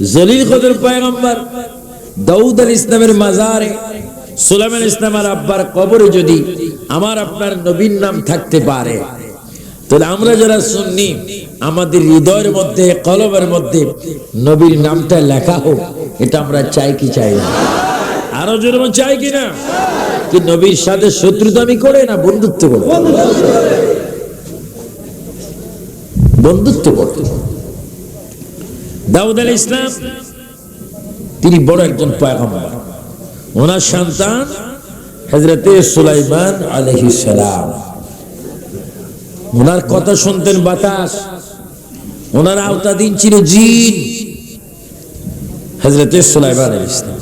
জলিল কদর পয়গম্বর দাউদ আল ইসলামের মাজারে সুলাইমান ইসলামের আব্বার কবরে যদি আমার আপনার নবীর নাম থাকতে পারে তাহলে আমরা যারা শুননি আমাদের হৃদয়ের মধ্যে কলমের মধ্যে নবীর নামটা লেখা হোক এটা আমরা চাই কি চাই না। আরও বলুন, চাই কি না? কি নবীর সাথে শত্রুতামি করে না বন্ধুত্ব করে? বন্ধুত্ব করতে দাউদ আল ইসলাম তিনি বড় একজন পয়গম্বর। ওনার সন্তান হজরতে সুলাইমান সালাম। ওনার কথা শুনতেন বাতাস, ওনার আওতাধীন ছিল জিন হজরতে সুলাইমান আলাইহিস সালাম।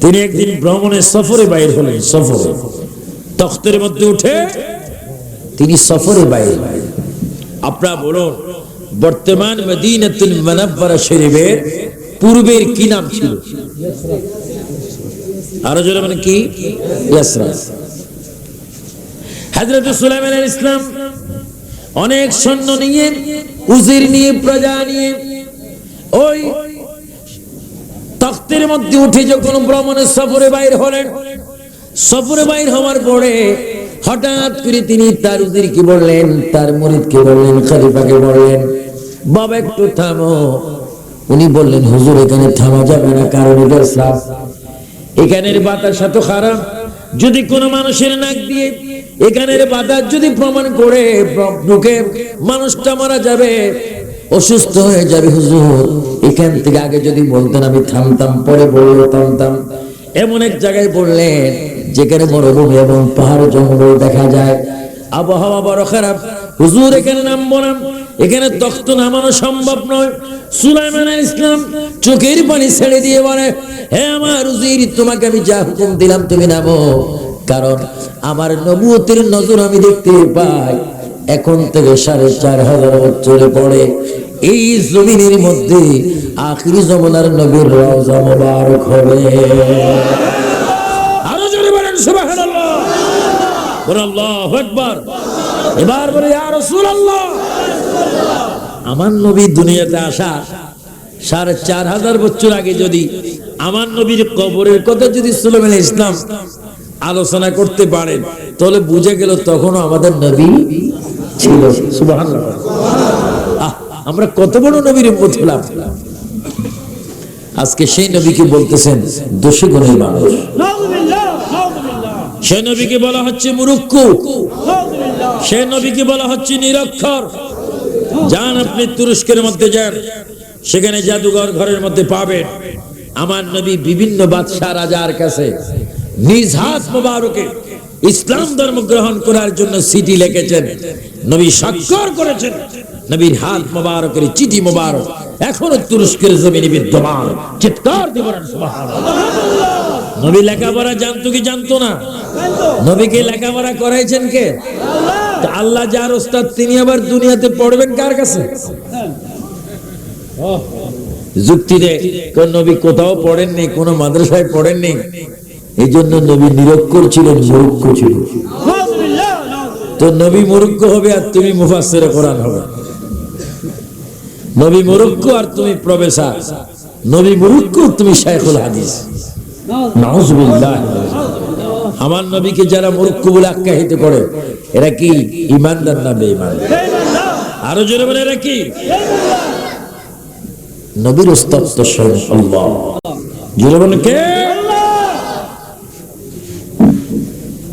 তিনি একদিন ভ্রমণের সফরে বাইর হলেন, সফরে। তখ্তের মধ্যে উঠে তিনি সফরে বাইর আপনারা বলুন বর্তমান মদিনাতুল মুনাফফারা শরীফের পূর্বের কি নাম ছিল? আরও জোরে মানে কি? ইয়াসরা। হযরত সুলাইমান আলাইহিস ইসলাম অনেক সৈন্য নিয়ে, উজির নিয়ে, প্রজা নিয়ে, ওই তখ্তের মধ্যে উঠে যখন ভ্রমণের সফরে বাইর হলেন, সফরে বাইর হওয়ার পরে হঠাৎ করে তিনি তার উজিরকে বললেন, তার মুরিদকে বললেন, খলিফাকে বললেন বাবা, একটু থামো। উনি বললেন, হুজুর, এখানে থামা যাবে না, কারণ এটা শ্রাপ এখানের বাতাস এত খারাপ, যদি কোনো মানুষের নাক দিয়ে এখানের বাতাস যদি প্রমাণ করে ঢুকে মানুষটা মারা যাবে, অসুস্থ হয়ে যাবে, হুজুর। এখান থেকে আগে যদি বলতেন, আমি থামতাম, পরে বলল থামতাম। এমন এক জায়গায় বললেন, যেখানে মরুভূমি এবং পাহাড় জঙ্গল দেখা যায়। আবহাওয়া বড় খারাপ হুজুর, এখানে নামবো না। এখানে তখ্ত নামানো সম্ভব নয়। সুলাইমান ইসলাম চোখের পানি ছেড়ে দিয়ে বলে, হে আমার উজির তোমাকে আমি যা হুকুম দিলাম তুমি নামো। কারণ আমার নবুয়তের নজর আমি দেখতে পাই। এখন থেকে সাড়ে চার হাজার বছরে পড়ে এই জমিনের মধ্যে আখরি জমানার নবীর রওজা মোবারক হবে। আরও জোরে বলেন, সুবহানাল্লাহ। আল্লাহু আকবার। এবার বলে রাসূলুল্লাহ। আমার নবী দুনিয়াতে আসা সাড়ে চার হাজার বছর আগে যদি আমার নবীর কবরের কথা যদি সুলাইমান ইসলাম আলোচনা করতে পারেন তাহলে বুঝে গেল তখনও আমাদের নবী ছিল। আমরা কত বড় নবীর হলাম। আজকে সেই নবীকে বলতেছেন দোষী গুণের মানুষ। সেই নবীকে বলা হচ্ছে মুরুক্কু। সেই নবীকে বলা হচ্ছে নিরক্ষর। যান আপনি তুরস্কের মধ্যে যান, সেখানে জাদুঘর ঘরের মধ্যে পাবেন। আমার নবী বিভিন্ন বাদশাহ রাজার কাছে নিজ হাত মোবারকে ইসলাম ধর্ম গ্রহণ করার জন্য চিঠি লিখেছেন। নবী স্বাক্ষর করেছেন। নবীর হাত মোবারকের চিঠি মোবারক এখনও তুরস্কের জমিনে বিদ্যমান। চিৎকার দিবেন নবী লেখাপড়া জানতো কি জানতো না? নবীকে লেখাপড়া করাইছেন কে? আল্লাহ যার ওস্তাদ, তিনি আবার দুনিয়াতে পড়বেন কার কাছে? যুক্তি দেয় কোন নবী কোথাও পড়েননি, কোন মাদ্রাসায় পড়েননি? এই জন্য নবী নিরক্ষর ছিলেন মুরুক্ষ ছিল। তো নবী মুরুক্ষ হবে আর তুমি মুফাসসির কোরআন হবে। নবী মুরুক্ষ আর তুমি প্রবেশা নবী মুরুক্ষ, তুমি শাইখুল হাদিস। নাউজুবিল্লাহ। আমার নবীকে যারা মূর্খ বলে আখ্যায়িত করে, এরা কি ইমানদার না বেঈমান? আরও জোরে বলে, এরা কি? নবীর উস্তাদ স্বয়ং আল্লাহ। জোরে বলে কে?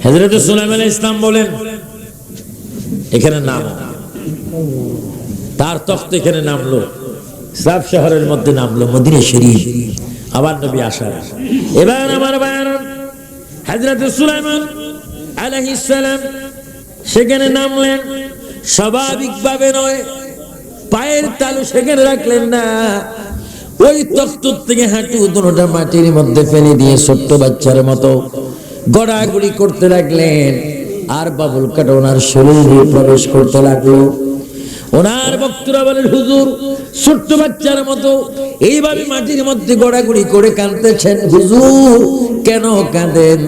হযরত সুলাইমান ইসলাম বলেন, এখানে নাম। তার তখ্ত এখানে নামলো। সাব শহরের মধ্যে নামলো, মদিনা শরীফ। আবার নবী আসার। এবার আমার হযরত সুলাইমান আলাইহিস সালাম সেখানে নামলেন। স্বাভাবিকভাবে নয়, পায়ের তালু সেখানে রাখলেন না। ওই তখ্তুর থেকে হাঁটু দুটোটা মাটির মধ্যে ফেলে দিয়ে ছোট্ট বাচ্চার মতো গড়াগড়ি করতে লাগলেন। আর বাবুল কাটা ওনার শরীরে প্রবেশ করতে লাগল। ওনার ভক্তরা বলেন হুজুর, ছোট্ট বাচ্চার মতো এইভাবে মাটির মধ্যে গড়াগড়ি করে কাঁদতেছেন। হুজুর, কেন কাঁদেন?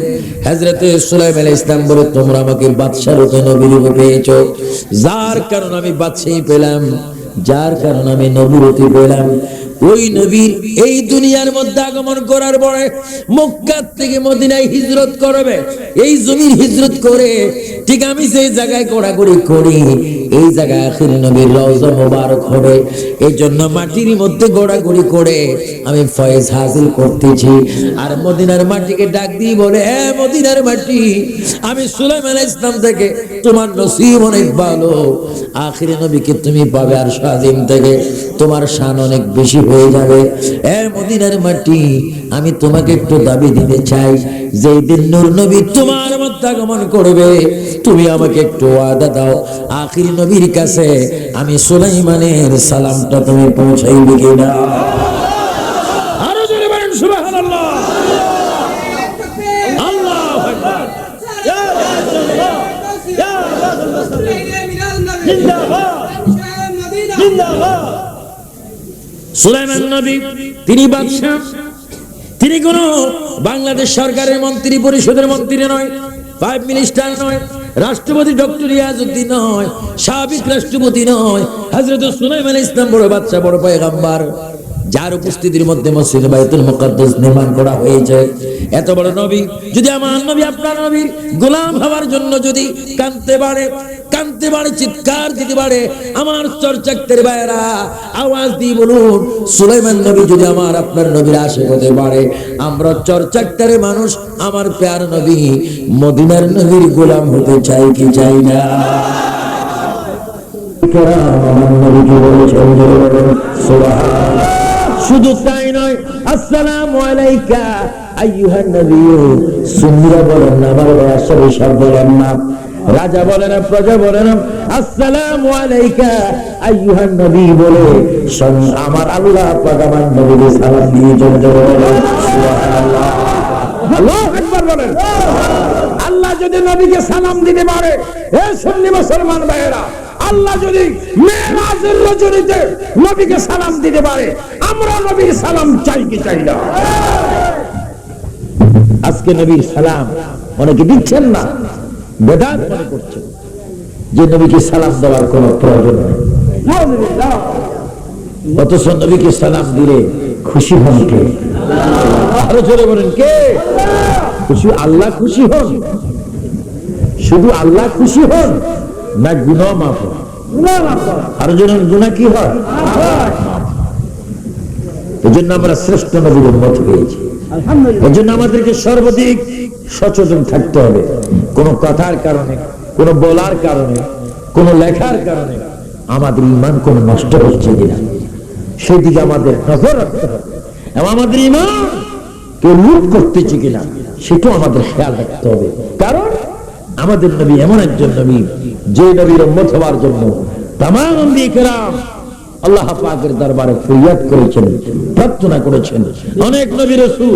হজরতে সুলাইম আলাইহিস ইসলাম বলে, তোমরা আমাকে বাদশাহ রূপে নবী রূপে পেয়েছ। যার কারণ আমি বাদশাহী পেলাম, যার কারণ আমি নবুরতি পেলাম। ওই নবীর এই দুনিয়ার মধ্যে আগমন করার পরে মক্কা থেকে মদিনায় হিজরত করবে। এই জমির হিজরত করে ঠিক আমি সেই জায়গায় ঘোরাঘুরি করি। এই জায়গায় আখির নবীর রওজা মোবারক হবে। এই জন্য মাটির মধ্যে ঘোরাঘুরি করে আমি ফয়েজ হাসিল করতেছি। আর মদিনার মাটিকে ডাক দিয়ে বলে, এ মদিনার মাটি, আমি সুলাইমান ইসলাম থেকে তোমার নসিব অনেক ভালো। আখির নবীকে তুমি পাবে আর স্বাধীন থেকে। তোমার শান অনেক বেশি হয়ে যাবে। এ মদিনার মাটি, আমি তোমাকে একটু দাবি দিতে চাই। যেই দিন নূর নবী তোমার মধ্যে আগমন করবে তুমি আমাকে একটু ওয়াদা দাও। আখির নবীর কাছে আমি সুলাইমানের সালামটা তুমি পৌঁছাইবে কিনা। আরও জোরে বলেন সুবহানাল্লাহ। আল্লাহু আকবার। সুলাইমান নবী তিনি বাদশাহ। তিনি কোন বাংলাদেশ সরকারের মন্ত্রী, পরিষদের মন্ত্রী নয় ফাইভ মিনিস্টার নয়, রাষ্ট্রপতি ডক্টর ইয়াজউদ্দিন নয়, সাবেক রাষ্ট্রপতি নয়, হযরত সুলাইমান ইসলাম বড় বাচ্চা বড় পয়গাম্বার। যার উপস্থিতির মধ্যে মসজিদ বাইতুল মুকাদ্দাস নির্মাণ করা হয়েছে এত বড় নবী, যদি আমার নবী, আপনার নবী গোলাম হওয়ার জন্য যদি কানতে পারে কানতে পারে, চিৎকার দিতে পারে, আমার চর্চাক্তের বাইরা আওয়াজ দিয়ে বলুন, সুলাইমান নবী যদি আমার, আপনার নবীর আশে হতে পারে, আমরা চর্চাক্তারে মানুষ, আমার প্যার নবী, মদিনার নবীর গোলাম হতে চাই কি চাই না আমার বলেছেন সুবহানাল্লাহ। শুধু তাই নয়, আসসালামু আলাইকা নবী। সুন্নিরা বলেন না বয়সের সব বলেন না। রাজা না, প্রজা আসসালামু আলাইকা নবী বলে আমার আল্লাহ পাক আমার নবীকে সালাম দিয়ে যাবে সুবহানাল্লাহ। আল্লাহু আকবার বলেন। আল্লাহ যদি নবীকে সালাম দিতে পারে হে সুন্নি মুসলমান ভাইয়েরা আল্লাহ যদি রজনীতে নবীকে সালাম দিতে পারে, আমরা নবীর সালাম চাই কি চাই না? আজকে নবীর সালাম অনেকে দিচ্ছেন না, বেদাত মনে করছেন যে নবীকে সালাম দেওয়ার কোনো প্রয়োজন নেই। অথচ নবীকে সালাম দিলে খুশি হন কে? আরও বলেন কে? খুশি আল্লাহ খুশি হন। শুধু আল্লাহ খুশি হন না গুনাহ মাফ হয়? আরও জোরে গুনাহ কি হয়? এই জন্য আমরা শ্রেষ্ঠ নবীর উন্মত পেয়েছি এই জন্য আমাদেরকে সর্বাধিক সচেতন থাকতে হবে। কোন কথার কারণে কোন বলার কারণে কোন লেখার কারণে আমাদের ইমান কোন নষ্ট হচ্ছে কিনা। সেদিকে আমাদের নজর রাখতে হবে। এবং আমাদের ইমান কেউ লুট করতেছে কিনা সেটাও আমাদের খেয়াল রাখতে হবে। কারণ আমাদের নবী এমন একজন নবী, যে নবীর উম্মত হওয়ার জন্য তাম দিয়ে কেরাম আল্লাহ পাকের দরবারে ফরিয়াদ করেছেন, প্রার্থনা করেছেন। অনেক নবী রসুল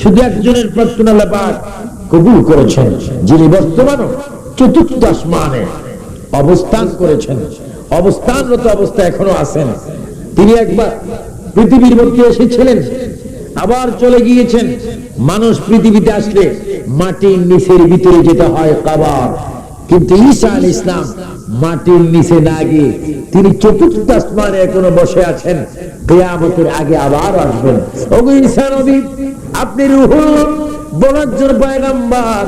শুধু একজনের প্রার্থনা লেপাক কবুল করেছেন, যিনি বর্তমানও চতুর্থ আসমানে অবস্থান করেছেন। অবস্থানরত অবস্থা এখনও আছেন। তিনি একবার পৃথিবীর মধ্যে এসেছিলেন। আবার চলে গিয়েছেন। মানুষ পৃথিবীতে আসলে মাটির নিচের ভিতরে যেতে হয় কাবার। কিন্তু ঈসা আল ইসলাম মাটির নিচে না গিয়ে তিনি চতুর্থ আসমানে এখনও বসে আছেন। কেয়ামতের আগে আবার আসবেন। ওগো ঈসা নবী, আপনি রুহুল বনাজ্জর পয়গাম্বার,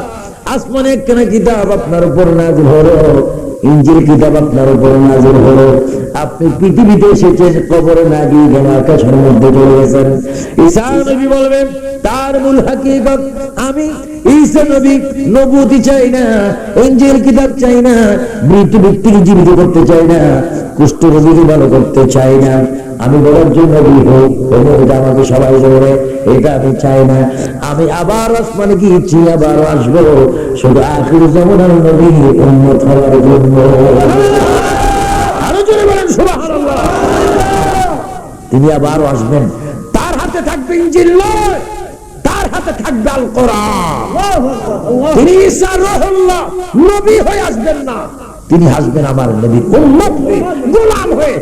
আসমানে একখানা কিতাব আপনার উপর নাজিল হলো। ইঞ্জিল কিতাব আপনার উপরে নাজির হলো। আপনি পৃথিবীতে এসেছেন, কবরে না গিয়ে গেল আকাশের মধ্যে চলে গেছেন। ঈসা নবী বলবেন, তার মূল হাকিকত, আমি ঈসা নবী নবুতি চাই না, ইঞ্জিল কিতাব চাই না ব্যক্তিকে জীবিত করতে চাই না, কুষ্ঠ রোগীকে ভালো করতে চাই না। আমি বলার জন্য নবী হোক এটা আমাকে সবাই বলে এটা আমি চাই না। আমি আবার আসমানে গিয়েছি আবার আসব। শুধু আখির জমানার নবী উন্মত হওয়ার জন্য। আরও জোরে বলেন সুবহানাল্লাহ। তিনি আবারও আসবেন। তার হাতে থাকবে ইঞ্জিল নয় তার হাতে থাকবে আল কোরআন। তিনি ঈসা রহুল্লাহ নবী হয়ে আসবেন না। তিনি আসবেন আমার নবীর উম্মত গোলাম হয়ে।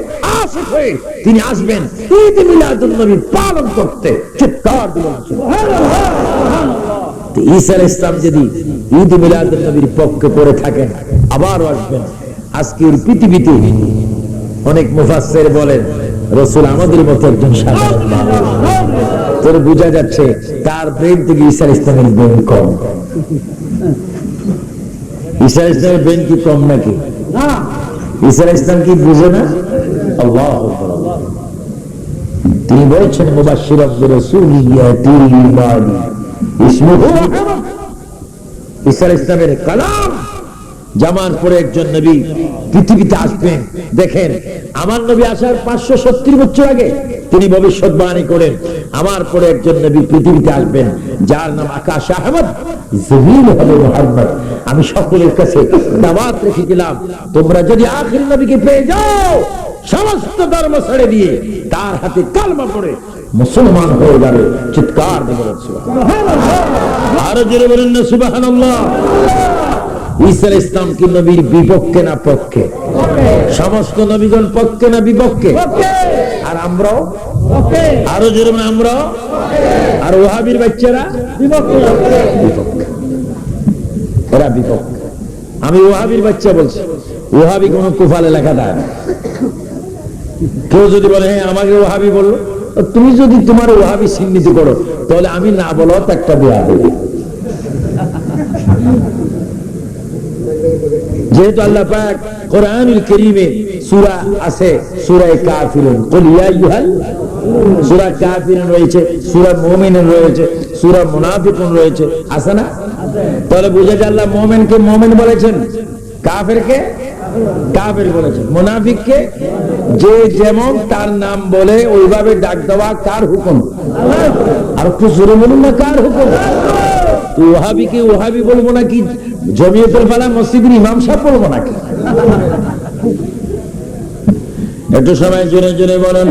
হয়ে তিনি আসবেন। ঈদ মিলাদুন নবী পালন করতে চিৎকার দিলেন ঈসা ইসলাম যদি ঈদ মিলাদুন নবীর পক্ষে করে থাকেন আবারও আসবেন। আজকের পৃথিবীতে অনেক মুফাসসির বলেন রসুল আমাদের মতো একজন সাধারণ মানুষ। তোর বোঝা যাচ্ছে তার ব্রেন থেকে ঈসা ইসলামের ব্রেন কম। ঈসা ইসলামের ব্রেন কি কম নাকি? ঈসা ইসলাম কি বুঝে না? তিনি বলছেন ইসলামের কালাম। জামার পরে একজন নবী পৃথিবীতে আসবেন, দেখেন, আমার নবী আসার পাঁচশো সত্তর বছর আগে তিনি ভবিষ্যৎবাণী করেন, আমার পরে একজন নবী পৃথিবীতে আসবেন, যার নাম আকাশ আহমদ আমি সকলের কাছে রেখেছিলাম তোমরা যদি আখির নবীকে পেয়ে যাও সমস্ত ধর্ম ছেড়ে দিয়ে তার হাতে কালমা পড়ে মুসলমান হয়ে যাবে, চিৎকার ইসলাম কি নবীর বিপক্ষে না পক্ষে? সমস্ত নবীগণ পক্ষে না বিপক্ষে? আর আমরাও? আরও জোরে আমরাও? আর ওহাবির বাচ্চারা? বিপক্ষে। এরা বিপক্ষে। আমি ওহাবির বাচ্চা বলছি। ওহাবি কোন কুফালে লেখা দেয় না। কেউ যদি বলে হ্যাঁ আমাকে ওহাবি বলল। তুমি যদি তোমার ওহাবি চিহ্নিত করো, তাহলে আমি না বলো একটা দেওয়া দেবে। যেহেতু আল্লাহ পাক কোরআনুল আছে কাফিরুন। কাফিরুন রয়েছে, সূরা মুমিনুন রয়েছে, সূরা মুনাফিকুন রয়েছে। আছে না? তাহলে বুঝে যায় আল্লাহ মুমিনকে মুমিন বলেছেন, কাফেরকে কাফের বলেছেন মুনাফিককে যে যেমন তার নাম বলে, ওইভাবে ডাক দেওয়া কার হুকুম? আর একটু জোরে বলুন না, কার হুকুম? ওহাবিকে ওহাবি বলব নাকি? জমিয়তুল ফালা মসজিদের ইমাম সাহেব বলব নাকি? একটু সময় জোরে জোরে বলুন।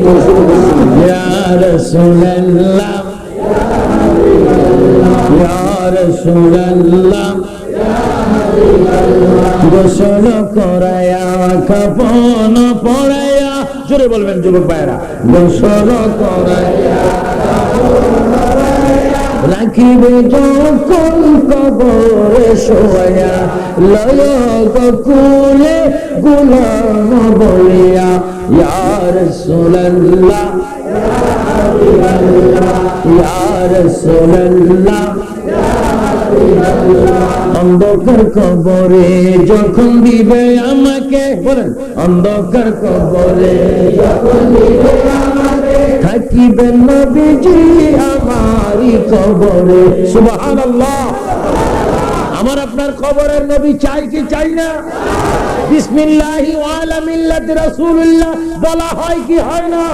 ইয়া রাসূলুল্লাহ ইয়া রাসূলুল্লাহ ইয়া রাসূলুল্লাহ গোসল করায়া কাপন পড়ায়া জোরে বলবেন যুবক ভাইরা গোসল করায়া, রাখিবে যখন কবরে শোয়া লয় বকুলে গুলাম বলিয়া অন্ধকার কবরে যখন দিবে আমাকে, বলেন, অন্ধকার কবরে থাকিবেন নবীজি আমারই কবরে। সুবহানাল্লাহ। আমার আপনার কবরের নবী চাই কি চাই না? বিসমিল্লাহি ওয়ালা মিল্লাতি রাসূলুল্লাহ। বলা হয় কি হয় না?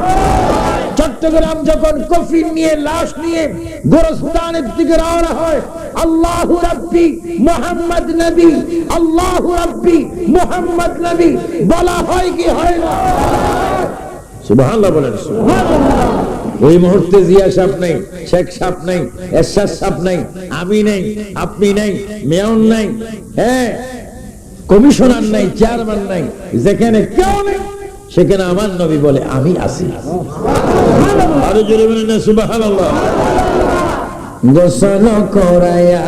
চট্টগ্রাম যখন কফিন নিয়ে, লাশ নিয়ে গোরস্তানের দিকে রওনা হয়, আল্লাহু রাব্বি, মুহাম্মদ নবী, আল্লাহু রাব্বি, মুহাম্মদ নবী, বলা হয় কি হয় না? সুবহানাল্লাহ বলেন, সুবহানাল্লাহ। ওই মুহূর্তে জিয়া সাপ নেই, শেখ সাপ নেই, এরশাদ সাপ নেই, আমি নেই, আপনি নেই, মেয়র নেই হ্যাঁ কমিশনার নাই, চেয়ারম্যান নাই, যেখানে কেউ নেই, সেখানে আমার নবী বলে, আমি আছি। গোসল করায়া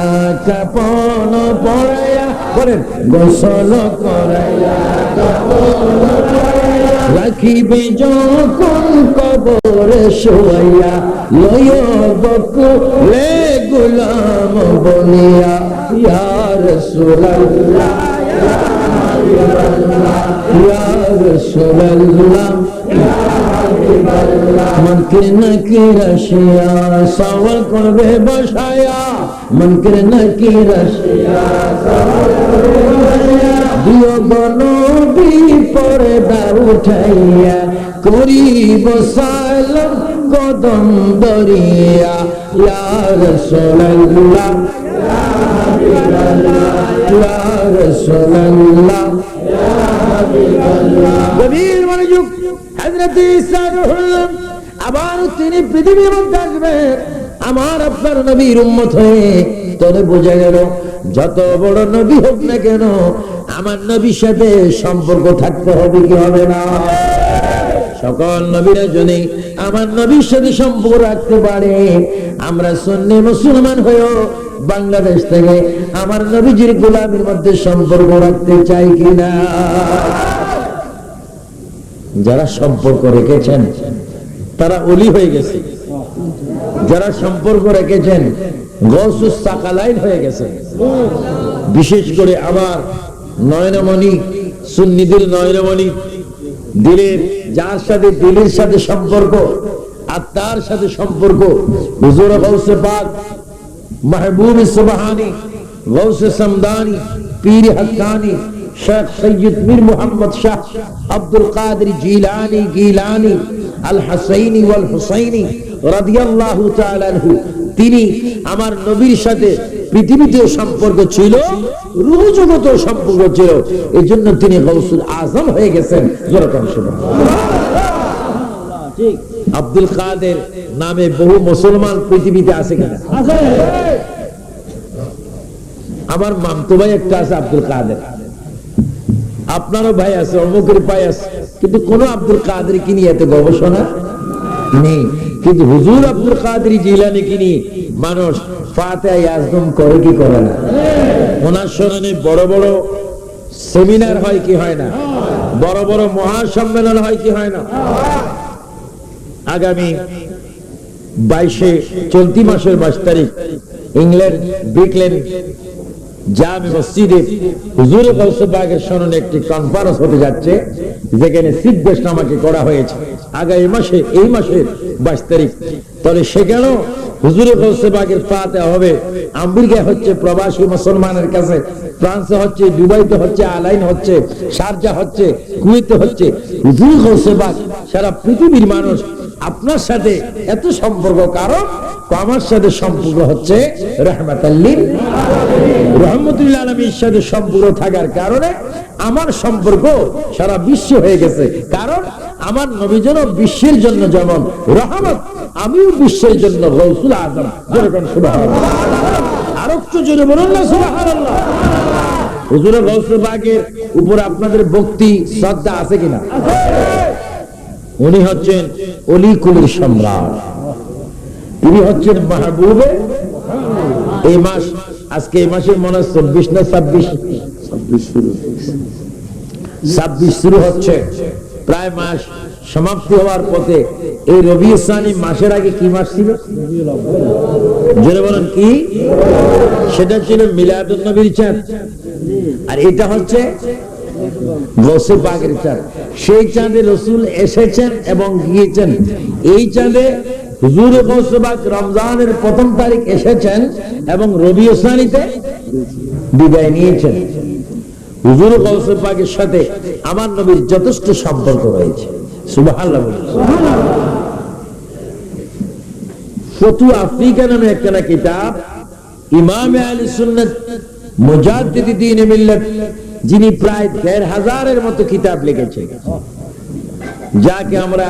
কাপন পড়ায়া বলেন, গোসল করায়া রাখিবে যখন কবরে শোয়া লয় বকুলে গুলাম বলিয়া ইয়ার সুরাল্লাহ ইয়ার সুরাল্লাহ মনকে নাকি রশিয়া, সওয়াল করবে বসায়া। মনকে নাকি রশিয়া, দিও বনবি পরে দা উঠাইয়া, করিব সালাম কদম দরিয়া। ইয়া রাসূলুল্লাহ। আবার তিনি পৃথিবীর মধ্যে আসবেন আমার আপনার নবীর হয়ে বোঝা গেল, যত বড় নবী হোক না কেন, আমার নবীর সাথে সম্পর্ক থাকতে হবে কি হবে না? সকল নবীরা যদি আমার নবীর সাথে সম্পর্ক রাখতে পারে, আমরা সন্নি মুসলমান হয়েও বাংলাদেশ থেকে আমার নবীজির গোলামের মধ্যে সম্পর্ক রাখতে চাই কিনা? যারা সম্পর্ক রেখেছেন, তারা অলি হয়ে গেছে। যারা সম্পর্ক রেখেছেন হয়ে গেছে। বিশেষ করে আমার নয়নমণি, সুন্নিদের নয়নমণি, দিলের, যার সাথে দিলের সাথে সম্পর্ক আত্মার সাথে সম্পর্ক। হুজুর পাক محبوب سبحانی غوث سمدانی پیر حقانی شیخ سید میر محمد شاہ عبد القادر جیلانی گیلانی الحسینی والحسینی رضی اللہ تعالی عنہ তিনি আমার নবীর সাথে পৃথিবীতেও সম্পর্ক ছিল রুহ জগতেও সম্পর্ক ছিল এই জন্য তিনি গৌসুল আজম হয়ে গেছেন যেরকম শুনুন ঠিক আব্দুল কাদের নামে বহু মুসলমান পৃথিবীতে আছে কিনা? আমার মামতো ভাই একটা আছে আব্দুল কাদের। আপনারও ভাই আছে অমুকের ভাই আছে। কিন্তু কোন আব্দুল কাদের কি নিয়ে এত গবেষণা? নেই। কিন্তু হুজুর আব্দুল কাদের জিলানি কি নিয়ে মানুষ ফাতে আজম করে কি করে না? ওনার স্মরণে বড় বড় সেমিনার হয় কি হয় না? বড় বড় মহাসম্মেলন হয় কি হয় না? আগামী বাইশে চলতি মাসের বাইশ তারিখ ইংল্যান্ড ব্রিকল্যান্ড জামে মসজিদে হুজুর গৌসবাগের স্মরণে একটি কনফারেন্স হতে যাচ্ছে, যেখানে গেস্ট আমাকে করা হয়েছে। আগামী মাসে, এই মাসের বাইশ তারিখ। তাহলে সেখানেও হুজুরে গৌসবাগের পাতে হবে। আমেরিকা হচ্ছে প্রবাসী মুসলমানের কাছে, ফ্রান্সে হচ্ছে, দুবাইতে হচ্ছে, আলাইন হচ্ছে শারজা হচ্ছে, কুয়েতে হচ্ছে। হুজুর গৌসবাগ সারা পৃথিবীর মানুষ আপনার সাথে এত সম্পর্ক কারণ? আমার সাথে সম্পর্ক হচ্ছে রহমাতাল্লিন রহমতুল্লাহ আলমীর সাথে সম্পর্ক থাকার কারণে আমার সম্পর্ক সারা বিশ্ব হয়ে গেছে। কারণ আমার নবীজন বিশ্বের জন্য যেমন রহমত, আমিও বিশ্বের জন্য গৌসুল আজম যেরকম সুবাহ আর একটু জোরে বলুন না সুবাহ হুজুরে গৌসুল বাগের উপর আপনাদের ভক্তি, শ্রদ্ধা আছে কিনা? উনি হচ্ছেন অলিকুলির সম্রাট। তিনি হচ্ছেন মাহবুবে। এই মাস আজকে এই মাসের মনে হয় চব্বিশ না ছাব্বিশ? ছাব্বিশ শুরু। হচ্ছে। প্রায় মাস সমাপ্তি হওয়ার পথে এই রবি ইসলামী মাসের আগে কি মাস ছিল? জোরে বলেন কি? সেটা ছিল মিলাদুল নবীর চাঁদ। আর এটা হচ্ছে চাঁদ সেই চাঁদে রসুল এসেছেন এবং গিয়েছেন। এই চাঁদে হুজুর রমজানের প্রথম তারিখ এসেছেন এবং রবি বিদায় নিয়েছেন। হুজুর সাথে আমার নবীর যথেষ্ট সম্পর্ক রয়েছে। একটা কিতাব, ইমাম আলী সুন্নত মুজাদ্দিদ দ্বীন মিল্লাত যিনি প্রায় দেড় হাজারের মতো কিতাব লিখেছেন। যাকে আমরা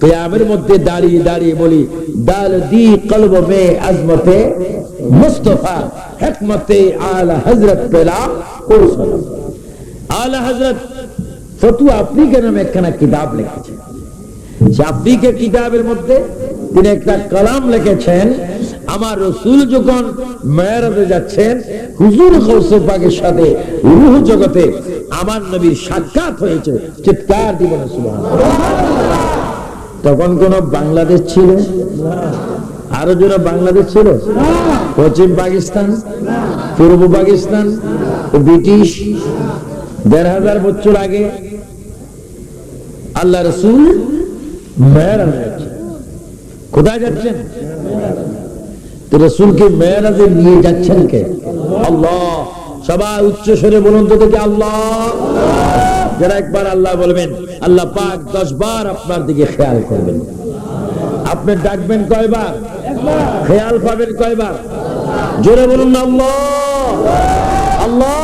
কিয়ামের মধ্যে দাঁড়িয়ে দাঁড়িয়ে বলি, দাল দি কলব মে আজমতে মুস্তফা, হিকমতে আলা হযরত পেলা আলা হযরত, ফতু আফ্রিকা নামে একখানা কিতাব লিখেছেন? আফ্রিকা কিতাবের মধ্যে তিনি একটা কালাম লিখেছেন আমার রসুল যখন মেয়ারাজে যাচ্ছেন, হুজুর গৌসে সাথে, রুহ জগতে আমার নবীর সাক্ষাৎ হয়েছে। চিৎকার দিব না। তখন কোন বাংলাদেশ ছিল? আরও যেন বাংলাদেশ ছিল? পশ্চিম পাকিস্তান? পূর্ব পাকিস্তান? ব্রিটিশ? দেড় হাজার বছর আগে? আল্লাহ রসুল মেয়েরাজ যাচ্ছেন। কোথায় যাচ্ছেন? তো রসুলকে মেয়েরাজে নিয়ে যাচ্ছেন কে? আল্লাহ। সবাই উচ্চ স্বরে বলুন তো দেখি আল্লাহ। যারা একবার আল্লাহ বলবেন, আল্লাহ পাক দশ বার আপনার দিকে খেয়াল করবেন। আপনি ডাকবেন কয়বার? খেয়াল পাবেন কয়বার? জোরে বলুন আল্লাহ। আল্লাহ।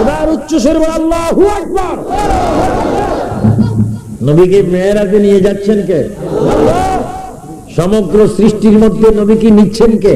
এবার উচ্চ স্বরে বলুন, আল্লাহু আকবার। নবীকে মেয়েরাজে নিয়ে যাচ্ছেন কে? সমগ্র সৃষ্টির মধ্যে নবীকে নিচ্ছেন কে?